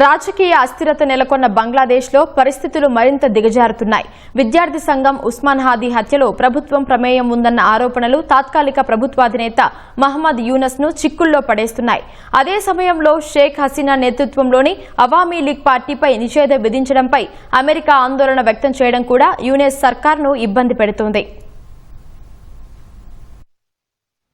రాజకీయ అస్థిరత నెలకొన్న బంగ్లాదేశ్లో పరిస్థితులు మరింత దిగజారుతున్నాయి. విద్యార్థి సంఘం ఉస్మాన్ హాదీ హత్యలో ప్రభుత్వం ప్రమేయం ఉందన్న ఆరోపణలు తాత్కాలిక ప్రభుత్వాధినేత మహమ్మద్ యూనస్ను చిక్కుల్లో పడేస్తున్నాయి. అదే సమయంలో షేక్ హసీనా నేతృత్వంలోని అవామీ లీగ్ పార్టీపై నిషేధం విధించడంపై అమెరికా ఆందోళన వ్యక్తం చేయడం కూడా యూనెస్ సర్కార్ను ఇబ్బంది పెడుతోంది.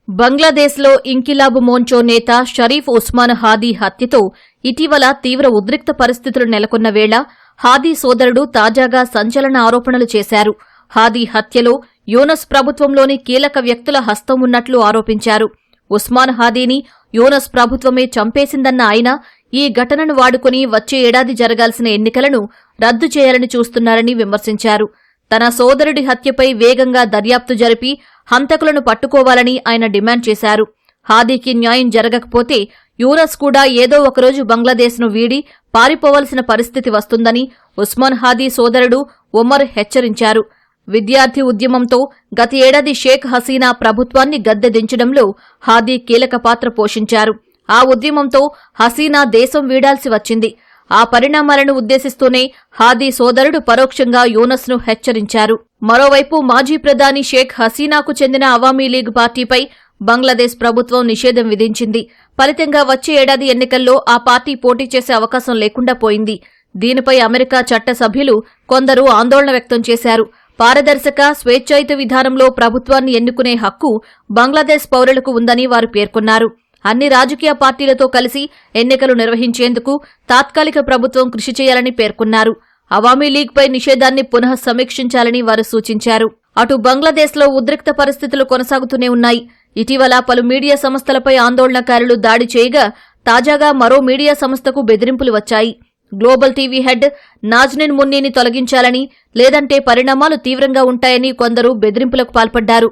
బంగ్లాదేశ్లో ఇంకిలాబ్ మోంచో నేత షరీఫ్ ఉస్మాన్ హాదీ హత్యతో ఇటీవల తీవ్ర ఉద్రిక్త పరిస్థితులు నెలకొన్న వేళ హాదీ సోదరుడు తాజాగా సంచలన ఆరోపణలు చేశారు. హాదీ హత్యలో యోనస్ ప్రభుత్వంలోని కీలక వ్యక్తుల హస్తం ఉన్నట్లు ఆరోపించారు. ఉస్మాన్ హాదీని యోనస్ ప్రభుత్వమే చంపేసిందన్న ఆయన ఈ ఘటనను వాడుకుని వచ్చే ఏడాది జరగాల్సిన ఎన్నికలను రద్దు చేయాలని చూస్తున్నారని విమర్శించారు. తన సోదరుడి హత్యపై వేగంగా దర్యాప్తు జరిపి హంతకులను పట్టుకోవాలని ఆయన డిమాండ్ చేశారు. హాదీకి న్యాయం జరగకపోతే యూరస్ కూడా ఏదో ఒకరోజు బంగ్లాదేశ్ను వీడి పారిపోవలసిన పరిస్థితి వస్తుందని ఉస్మాన్ హాదీ సోదరుడు ఒమర్ హెచ్చరించారు. విద్యార్థి ఉద్యమంతో గత ఏడాది షేక్ హసీనా ప్రభుత్వాన్ని గద్దె దించడంలో హాదీ కీలక పాత్ర పోషించారు. ఆ ఉద్యమంతో హసీనా దేశం వీడాల్సి వచ్చింది. ఆ పరిణామాలను ఉద్దేశిస్తూనే హాదీ సోదరుడు పరోక్షంగా యూనస్ను హెచ్చరించారు. మరోవైపు మాజీ ప్రధాని షేక్ హసీనాకు చెందిన అవామీ లీగ్ పార్టీపై బంగ్లాదేశ్ ప్రభుత్వం నిషేధం విధించింది. ఫలితంగా వచ్చే ఏడాది ఎన్నికల్లో ఆ పార్టీ పోటీ చేసే అవకాశం లేకుండా పోయింది. దీనిపై అమెరికా చట్టసభ్యులు కొందరు ఆందోళన వ్యక్తం చేశారు. పారదర్శక స్వేచ్ఛాయుత విధానంలో ప్రభుత్వాన్ని ఎన్నుకునే హక్కు బంగ్లాదేశ్ పౌరులకు ఉందని వారు పేర్కొన్నారు. అన్ని రాజకీయ పార్టీలతో కలిసి ఎన్నికలు నిర్వహించేందుకు తాత్కాలిక ప్రభుత్వం కృషి చేయాలని పేర్కొన్నారు. అవామీ లీగ్పై నిషేధాన్ని పునః సమీక్షించాలని వారు సూచించారు. అటు బంగ్లాదేశ్లో ఉద్రిక్త పరిస్థితులు కొనసాగుతూనే ఉన్నాయి. ఇటీవల పలు మీడియా సంస్థలపై ఆందోళనకారులు దాడి చేయగా తాజాగా మరో మీడియా సంస్థకు బెదిరింపులు వచ్చాయి. గ్లోబల్ టీవీ హెడ్ నాజ్నిన్ మున్నీని తొలగించాలని లేదంటే పరిణామాలు తీవ్రంగా ఉంటాయని కొందరు బెదిరింపులకు పాల్పడ్డారు.